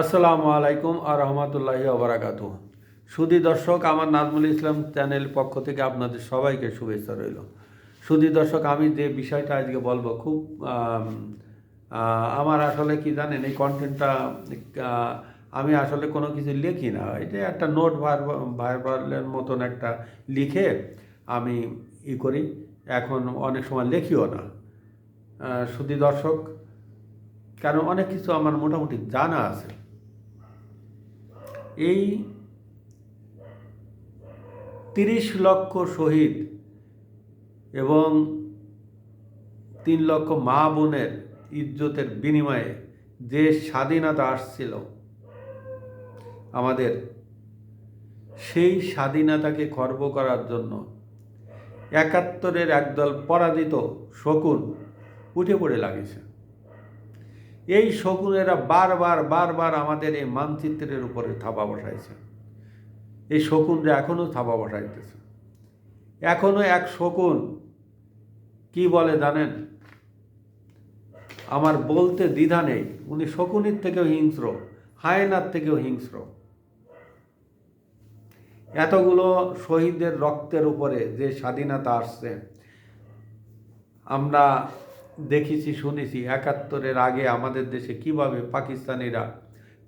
আসসালামু আলাইকুম আর রহমতুল্লাহি আবরাকাত সুদী দর্শক, আমার নাজমুল ইসলাম চ্যানেল পক্ষ থেকে আপনাদের সবাইকে শুভেচ্ছা রইল। সুদী দর্শক, আমি যে বিষয়টা আজকে বলব খুব আমার আসলে কি জানেন, এই কন্টেন্টটা আমি আসলে কোনো কিছু লিখি না। এটা একটা নোট ভার্বালের মতন একটা লিখে আমি ই করি, এখন অনেক সময় লেখিও না। সুদী দর্শক, কারণ অনেক কিছু আমার মোটামুটি জানা আছে। এই তিরিশ লক্ষ শহীদ এবং তিন লক্ষ মা বোনের ইজ্জতের বিনিময়ে যে স্বাধীনতা আসছিল আমাদের, সেই স্বাধীনতাকে খর্ব করার জন্য একাত্তরের একদল পরাজিত শকুন উঠে পড়ে লাগিয়েছে। এই শকুনেরা বারবার বারবার আমাদের এই মানচিত্রের উপরে থাবা বসাইছে। এই শকুনরা এখনও থাবা বসাইতেছে। এখনও এক শকুন কি বলে জানেন? আমার বলতে দ্বিধা নেই। উনি শকুনির থেকেও হিংস্র, হায়নার থেকেও হিংস্র। এতগুলো শহীদের রক্তের উপরে যে স্বাধীনতা আসছে, আমরা দেখেছি, শুনেছি, একাত্তরের আগে আমাদের দেশে কীভাবে পাকিস্তানিরা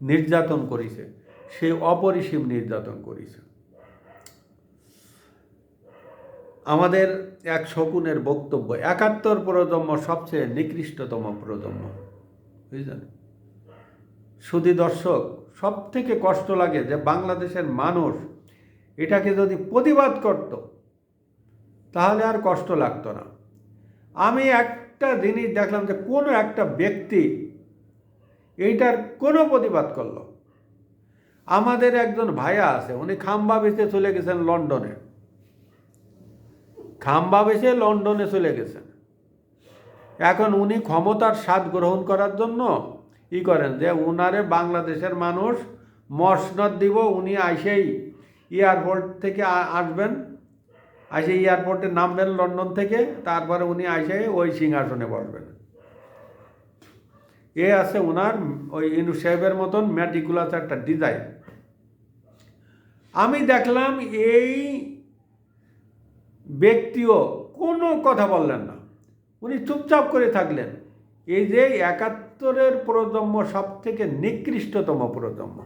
নির্যাতন করেছে, সে অপরিসীম নির্যাতন করেছে। আমাদের এক শকুনের বক্তব্য, একাত্তর প্রজন্ম সবচেয়ে নিকৃষ্টতম প্রজন্ম। বুঝলেন? সুদী দর্শক সব থেকে কষ্ট লাগে যে বাংলাদেশের মানুষ এটাকে যদি প্রতিবাদ করত, তাহলে আর কষ্ট লাগতো না। আমি একটা জিনিস দেখলাম যে কোনো একটা ব্যক্তি এইটার কোনো প্রতিবাদ করল। আমাদের একজন ভাইয়া আছে, উনি খাম্বা বেচে চলে গেছেন লন্ডনে। খাম্বা বেচে লন্ডনে চলে গেছেন। এখন উনি ক্ষমতার স্বাদ গ্রহণ করার জন্য ই করেন যে উনারে বাংলাদেশের মানুষ মসনদ দিব, উনি আইসেই এয়ারপোর্ট থেকে আসবেন। আইসে এয়ারপোর্টে নামবেন লন্ডন থেকে, তারপরে উনি আইসে ওই সিংহাসনে বসবেন। এ আছে ওনার ওই ইনু সাহেবের মতন ম্যাটিকুলাস একটা ডিজাইন আমি দেখলাম এই ব্যক্তিও কোনো কথা বললেন না। উনি চুপচাপ করে থাকলেন। এই যে একাত্তরের প্রজন্ম সব থেকে নিকৃষ্টতম প্রজন্ম।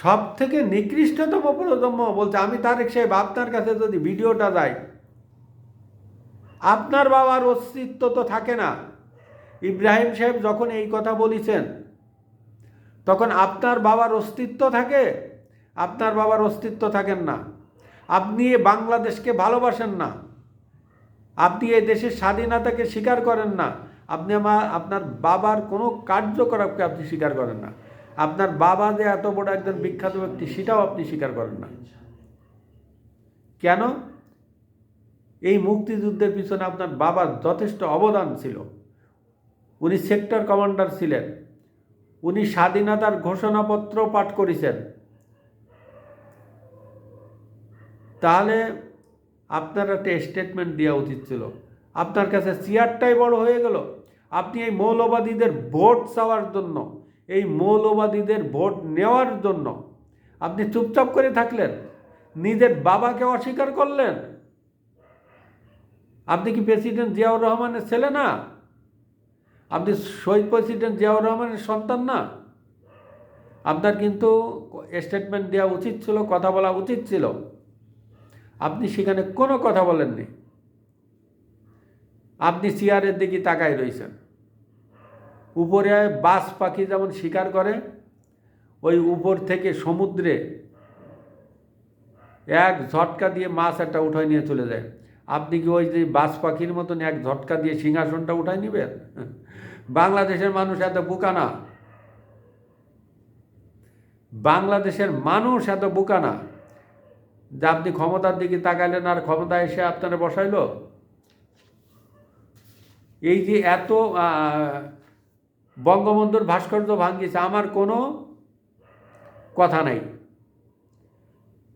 সব থেকে নিকৃষ্টতম প্রজন্ম বলছে, আমি তারেক সাহেব, আপনার কাছে যদি ভিডিওটা যাই, আপনার বাবার অস্তিত্ব তো থাকে না। ইব্রাহিম সাহেব যখন এই কথা বলেছেন, তখন আপনার বাবার অস্তিত্ব থাকে, আপনার বাবার অস্তিত্ব থাকেন না। আপনি এ বাংলাদেশকে ভালোবাসেন না। আপনি এই দেশের স্বাধীনতাকে স্বীকার করেন না। আপনি আমার আপনার বাবার কোনো কার্যকলাপকে আপনি স্বীকার করেন না। আপনার বাবা যে এত বড় একজন বিখ্যাত ব্যক্তি, সেটাও আপনি স্বীকার করেন না। কেন? এই মুক্তিযুদ্ধের পিছনে আপনার বাবার যথেষ্ট অবদান ছিল। উনি সেক্টর কমান্ডার ছিলেন। উনি স্বাধীনতার ঘোষণাপত্র পাঠ করেছেন। তাহলে আপনার একটা স্টেটমেন্ট দেওয়া উচিত ছিল। আপনার কাছে চেয়ারটাই বড় হয়ে গেল। আপনি এই মৌলবাদীদের ভোট চাওয়ার জন্য এই মৌলবাদীদের ভোট নেওয়ার জন্য। আপনি চুপচাপ করে থাকলেন। নিজের বাবাকে অস্বীকার করলেন। আপনি কি প্রেসিডেন্ট জিয়াউর রহমানের ছেলে না? আপনি শহীদ প্রেসিডেন্ট জিয়াউর রহমানের সন্তান না? আপনার কিন্তু স্টেটমেন্ট দেওয়া উচিত ছিল, কথা বলা উচিত ছিল। আপনি সেখানে কোনো কথা বলেননি। আপনি চেয়ারের দিকে তাকাই রয়েছেন। উপরে বাস পাখি যেমন শিকার করে, ওই উপর থেকে সমুদ্রে এক ঝটকা দিয়ে মাছ একটা উঠায় নিয়ে চলে যায়। আপনি কি ওই যে বাস পাখির মতন এক ঝটকা দিয়ে সিংহাসনটা উঠায় নেবেন? বাংলাদেশের মানুষ এত বোকা না। বাংলাদেশের মানুষ এত বোকা না যে আপনি ক্ষমতার দিকে তাকাইলেন আর ক্ষমতা এসে আপনারা বসাইলো? এই যে এত বঙ্গবন্ধুর ভাস্কর্য ভাঙ্গিছে আমার কোনো কথা নাই।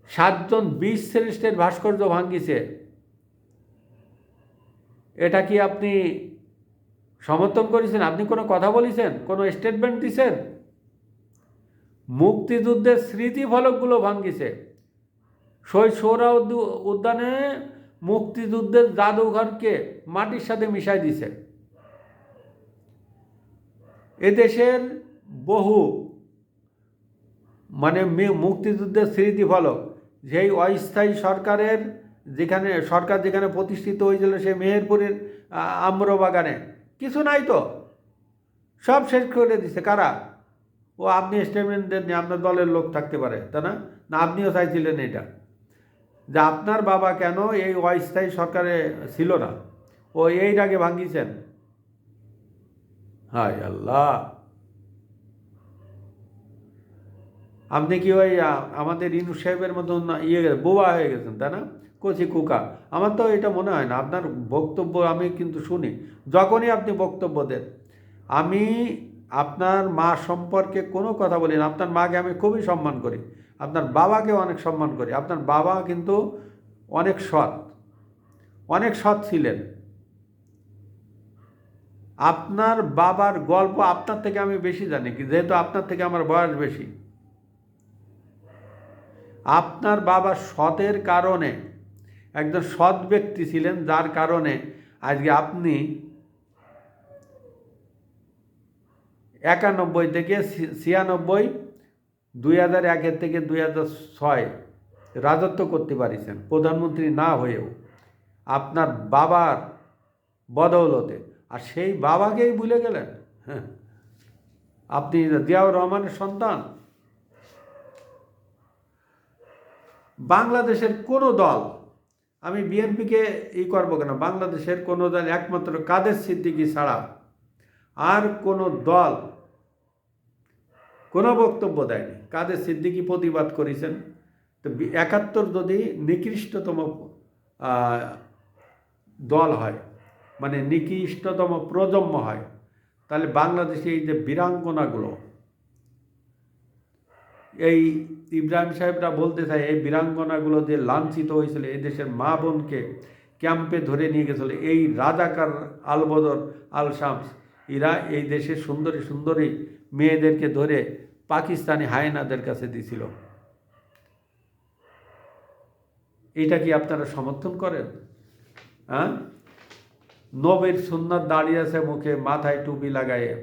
সাতজন বিশ শ্রেষ্ঠের ভাস্কর্য ভাঙ্গিছে এটা কি আপনি সমর্থন করেছেন? আপনি কোনো কথা বলেছেন? কোনো স্টেটমেন্ট দিছেন? মুক্তিযুদ্ধের স্মৃতি ফলকগুলো ভাঙ্গিছে শৈশোরা উদ্যানে মুক্তিযুদ্ধের জাদুঘরকে মাটির সাথে মিশাই দিছে এদেশের বহু মানে মুক্তিযুদ্ধের স্মৃতি ফলক। যেই অস্থায়ী সরকারের যেখানে, সরকার যেখানে প্রতিষ্ঠিত হয়েছিল সে মেহেরপুরের আম্রবাগানে। কিছু নাই তো। সব শেষ করে দিছে। কারা? ও আপনি স্টেটমেন্ট দেননি আপনার দলের লোক থাকতে পারে, তা না? না, আপনিও চাইছিলেন এটা। যে আপনার বাবা কেন এই অস্থায়ী সরকারে ছিল না? ও এই আগে ভাঙ্গিছেন হায় আল্লাহ। আপনি কি ওই আমাদের ইনু সাহেবের মতন ইয়ে বোবা হয়ে গেছেন, তাই না? কচি কুকা আমার তো এটা মনে হয় না, আপনার বক্তব্য আমি কিন্তু শুনি। যখনই আপনি বক্তব্য দেন, আমি আপনার মা সম্পর্কে কোনো কথা বলি না। আপনার মাকে আমি খুবই সম্মান করি। আপনার বাবাকে অনেক সম্মান করি। আপনার বাবা কিন্তু অনেক সৎ। অনেক সৎ ছিলেন। আপনার বাবার গল্প আপনার থেকে আমি বেশি জানি যেহেতু আপনার থেকে আমার বয়স বেশি। আপনার বাবা সতের কারণে, একজন সৎ ব্যক্তি ছিলেন, যার কারণে আজকে আপনি একানব্বই থেকে ছিয়ানব্বই, দুই হাজার একের থেকে দুই হাজার ছয় রাজত্ব করতে পারিছেন, প্রধানমন্ত্রী না হয়েও। আপনার বাবার বদৌলতে আর সেই বাবাকেই ভুলে গেলেন। হ্যাঁ। আপনি জিয়াউর রহমানের সন্তান। বাংলাদেশের কোনো দল, আমি বিএনপিকে ই করব কেন? বাংলাদেশের কোনো দল একমাত্র কাদের সিদ্দিকি ছাড়া আর কোনো দল কোনো বক্তব্য দেয়নি। কাদের সিদ্দিকি প্রতিবাদ করেছেন? তো একাত্তর যদি নিকৃষ্টতম দল হয় মানে নিকৃষ্টতম প্রজন্ম হয়। তাহলে বাংলাদেশে এই যে বীরাঙ্গনাগুলো, এই ইব্রাহিম সাহেবরা বলতে চায়, এই বীরাঙ্গনাগুলো যে লাঞ্ছিত হয়েছিল এই দেশের মা বোনকে ক্যাম্পে ধরে নিয়ে গেছিল, এই রাজাকার আলবদর আল শামস এরা এই দেশের সুন্দরী সুন্দরী মেয়েদেরকে ধরে পাকিস্তানি হায়নাদের কাছে দিছিল। এটা কি আপনারা সমর্থন করেন? হ্যাঁ? নবীর সুন্নাত দাঁড়িয়ে আছে মুখে, মাথায় টুপি লাগাইয়ে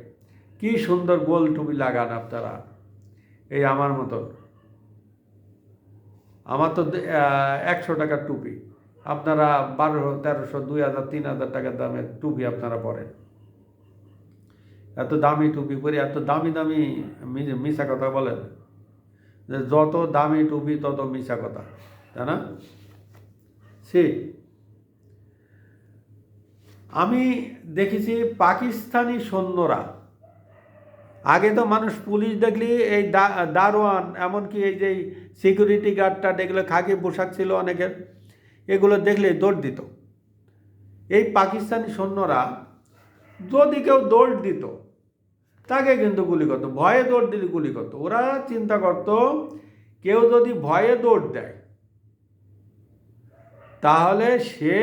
কি সুন্দর গোল টুপি লাগান আপনারা। এই আমার মতন। আমার তো একশো টাকার টুপি। আপনারা বারোশো, তেরোশো, দুই হাজার, তিন হাজার টাকার দামের টুপি আপনারা পরেন। এত দামি টুপি পরে এত দামি দামি মিশা কথা বলেন। যে যত দামি টুপি তত মিশা কথা, তাই না? সে আমি দেখেছি পাকিস্তানি সৈন্যরা। আগে তো মানুষ পুলিশ দেখলি এই দারোয়ান, এমনকি এই যে সিকিউরিটি গার্ডটা দেখলে খাকি পোশাক ছিল অনেকের, এগুলো দেখলে দৌড় দিত। এই পাকিস্তানি সৈন্যরা যদি কেউ দৌড় দিত, তাকে কিন্তু গুলি করতো, ভয়ে দৌড় দিলে গুলি করতো। ওরা চিন্তা করতো, কেউ যদি ভয়ে দৌড় দেয়, তাহলে সে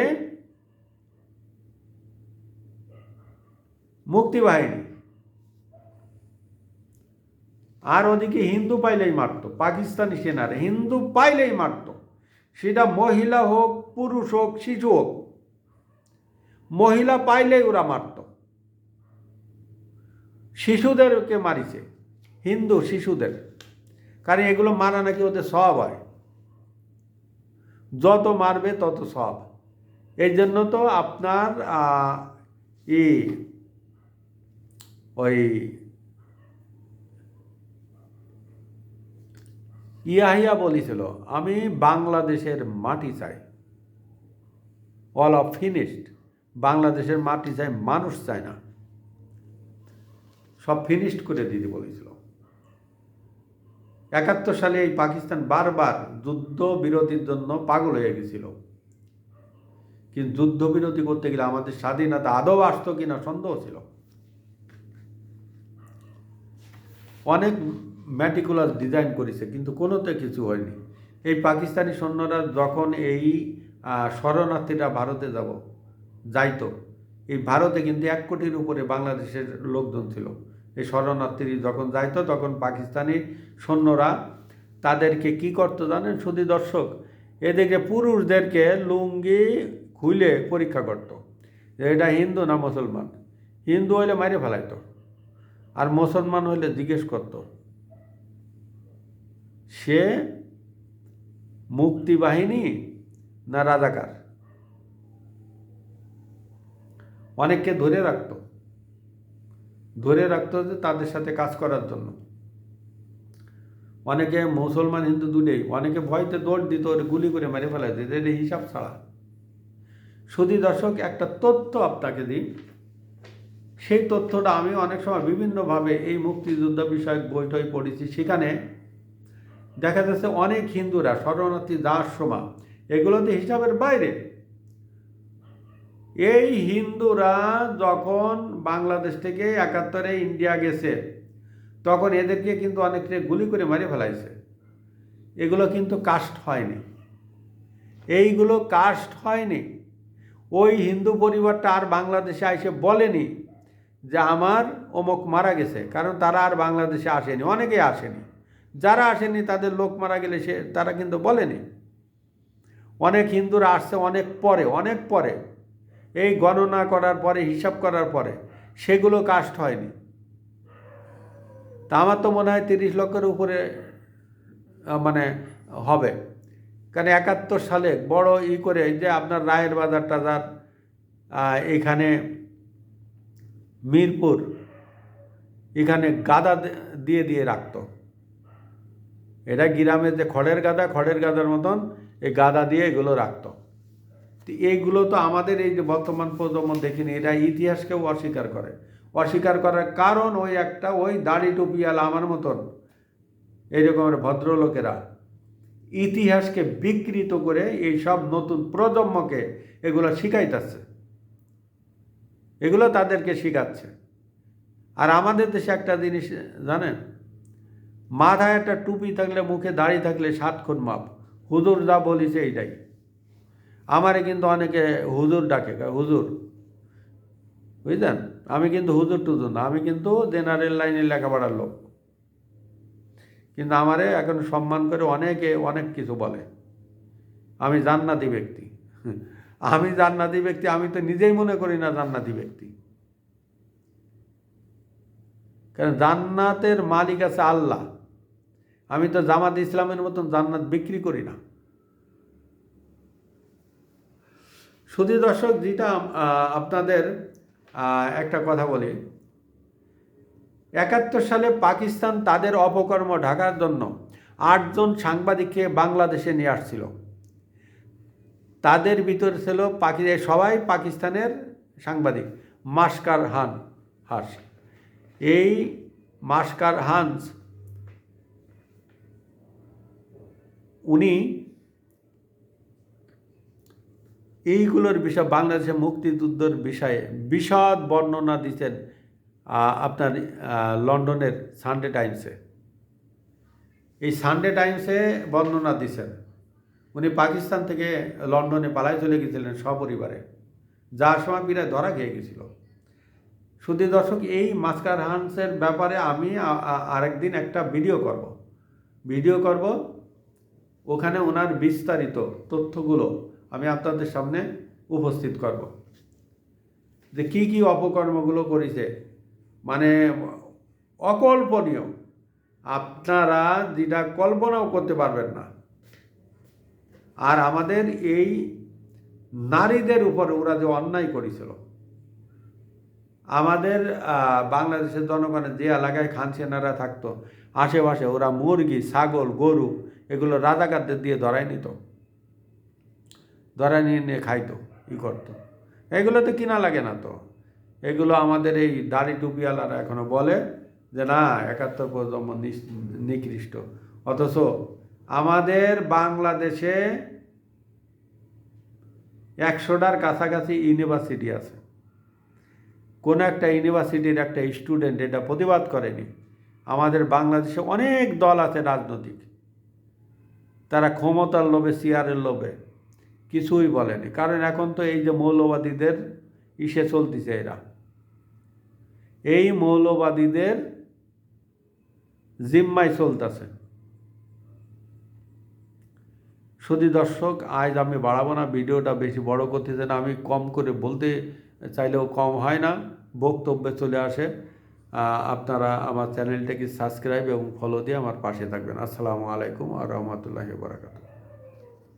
মুক্তিবাহিনী আর ওদিকে হিন্দু পাইলেই মারতো, পাকিস্তানি সেনার, হিন্দু পাইলেই মারতো। সেটা মহিলা হোক, পুরুষ হোক, শিশু হোক, মহিলা পাইলেই ওরা মারতো। শিশুদেরকে মারিছে, হিন্দু শিশুদের। কারণ এগুলো মারা নাকি ওদের সব হয়। যত মারবে তত সব। এই জন্য তো আপনার ই ওই ইয়াহিয়া বলেছিল, আমি বাংলাদেশের মাটি চাই। অল অফ ফিনিশড বাংলাদেশের মাটি চাই, মানুষ চায় না। সব ফিনিশড করে দিতে বলেছিল। একাত্তর সালে এই পাকিস্তান বারবার যুদ্ধ বিরতির জন্য পাগল হয়ে গেছিল। কিন্তু যুদ্ধ বিরতি করতে গেলে আমাদের স্বাধীনতা আদৌ আসতো কিনা সন্দেহ ছিল। অনেক ম্যাটিকুলাস ডিজাইন করেছে, কিন্তু কোনোতে কিছু হয়নি। এই পাকিস্তানি সৈন্যরা যখন এই শরণার্থীরা ভারতে যাব, যাইতো, এই ভারতে কিন্তু এক কোটির উপরে বাংলাদেশের লোকজন ছিল। এই শরণার্থী যখন যাইতো, তখন পাকিস্তানি সৈন্যরা তাদেরকে কি করতো জানেন? শুধু দর্শক এদিকে পুরুষদেরকে লুঙ্গি খুলে পরীক্ষা করত। এটা হিন্দু না মুসলমান? হিন্দু হইলে মারে ফেলাইতো। আর মুসলমান হইলে জিজ্ঞেস করত, সে মুক্তি বাহিনী না রাজাকার? অনেককে ধরে রাখতো ধরে রাখতো যে তাদের সাথে কাজ করার জন্য। অনেকে মুসলমান হিন্দু দুটেই, অনেকে ভয়তে দৌড় দিত, ওর গুলি করে মেরে ফেলা দিত এটা হিসাব ছাড়া। শুধু দর্শক, একটা তথ্য আপনাকে দিই সেই তথ্যটা আমি অনেক সময় বিভিন্নভাবে এই মুক্তিযুদ্ধ বিষয়ক বইটই পড়েছি। সেখানে দেখা যাচ্ছে অনেক হিন্দুরা, শরণার্থী যাওয়ার সময় এগুলোতে হিসাবের বাইরে। এই হিন্দুরা যখন বাংলাদেশ থেকে একাত্তরে ইন্ডিয়া গেছে, তখন এদেরকে কিন্তু অনেককে গুলি করে মারি ফেলাইছে। এগুলো কিন্তু কাস্ট হয়নি। এইগুলো কাস্ট হয়নি। ওই হিন্দু পরিবারটা আর বাংলাদেশে এসে বলেনি। যে আমার অমুক মারা গেছে, কারণ তারা আর বাংলাদেশে আসেনি, অনেকেই আসেনি। যারা আসেনি, তাদের লোক মারা গেলে সে, তারা কিন্তু বলেনি। অনেক হিন্দুরা আসছে অনেক পরে অনেক পরে। এই গণনা করার পরে, হিসাব করার পরে, সেগুলো কাস্ট হয়নি। তা আমার তো মনে হয় তিরিশ লক্ষের উপরে মানে হবে। কারণ একাত্তর সালে বড় ই করে যে আপনার রায়ের বাজার টাজার এখানে মিরপুর এখানে গাদা দিয়ে দিয়ে রাখতো। এটা গ্রামের যে খড়ের গাদা, খড়ের গাদার মতন এই গাদা দিয়ে এগুলো রাখতো। তো এইগুলো তো আমাদের এই যে বর্তমান প্রজন্ম দেখিনি, এটা ইতিহাসকেও অস্বীকার করে। অস্বীকার করার কারণ ওই একটা, ওই দাড়ি টুপিয়ালা আমার মতন এইরকমের ভদ্রলোকেরা ইতিহাসকে বিকৃত করে এই সব নতুন প্রজন্মকে এগুলো শিখাইতেছে। এগুলো তাদেরকে শিখাচ্ছে। আর আমাদের দেশে একটা জিনিস, জানেন? মাথায় একটা টুপি থাকলে, মুখে দাড়ি থাকলে সাত খুন মাপ। হুজুর যা বলিছে এইটাই। আমারে কিন্তু অনেকে হুজুর ডাকে হুজুর, বুঝলেন? আমি কিন্তু হুজুর টুজুর না, আমি কিন্তু জেনারেল লাইনে লেখাপড়ার লোক। কিন্তু আমারে এখন সম্মান করে অনেকে অনেক কিছু বলে। আমি জান্নাতি ব্যক্তি। আমি জান্নাতি ব্যক্তি, আমি তো নিজেই মনে করি না জান্নাতি ব্যক্তি। কারণ জান্নাতের মালিক আছে আল্লাহ। আমি তো জামাত ইসলামের মতন জান্নাত বিক্রি করি না। শুধু দর্শক, যেটা আপনাদের একটা কথা বলি। একাত্তর সালে পাকিস্তান তাদের অপকর্ম ঢাকার জন্য আটজন সাংবাদিককে বাংলাদেশে নিয়ে আসছিল। তাদের ভিতর ছিল পাকি, সবাই পাকিস্তানের সাংবাদিক। মাস্কার হান হাস এই মাস্কার হান্স উনি এইগুলোর বিষয় বাংলাদেশের মুক্তিযুদ্ধের বিষয়ে বিশদ বর্ণনা দিচ্ছেন আপনার লন্ডনের সানডে টাইমসে। এই সানডে টাইমসে বর্ণনা দিচ্ছেন। উনি পাকিস্তান থেকে লন্ডনে পালায় চলে গেছিলেন সপরিবারে। যার সময় বিরাট ধরা খেয়ে গেছিল। শুধু দর্শক, এই মাস্কার হান্সের ব্যাপারে আমি আরেকদিন একটা ভিডিও করব। ভিডিও করব। ওখানে ওনার বিস্তারিত তথ্যগুলো আমি আপনাদের সামনে উপস্থিত করব। যে কি কি অপকর্মগুলো করেছে। মানে অকল্পনীয়। আপনারা যেটা কল্পনাও করতে পারবেন না। আর আমাদের এই নারীদের উপরে ওরা যে অন্যায় করেছিল, আমাদের বাংলাদেশের জনগণের যে এলাকায় খানসেনারা থাকতো, আশেপাশে ওরা মুরগি, ছাগল, গরু, এগুলো রাজাকারদের দিয়ে ধরাই নিত। ধরাই নিয়ে নিয়ে খাইতো, ই করতো। এগুলো তো কিনা লাগে না তো। এগুলো আমাদের এই দাড়ি টুপিওয়ালারা এখনও বলে যে, না, একাত্তর প্রজন্ম নিকৃষ্ট। অথচ আমাদের বাংলাদেশে একশোটার কাছাকাছি ইউনিভার্সিটি আছে। কোনো একটা ইউনিভার্সিটির একটা স্টুডেন্ট এটা প্রতিবাদ করেনি। আমাদের বাংলাদেশে অনেক দল আছে রাজনৈতিক। তারা ক্ষমতার লোভে চেয়ারের লোভে কিছুই বলেনি। কারণ এখন তো এই যে মৌলবাদীদের ইসে চলতেছে এরা। এই মৌলবাদীদের জিম্মায় চলতেছে। শুধু দর্শক, আজ আমি বাড়াবো না, ভিডিওটা বেশি বড় করতে চাই না, আমি কম করে বলতে চাইলেও কম হয় না, বক্তব্যে চলে আসে। আপনারা আমার চ্যানেলটাকে সাবস্ক্রাইব এবং ফলো দিয়ে আমার পাশে থাকবেন। আসসালামু আলাইকুম আর রহমতুল্লাহ বারাকাতুহ।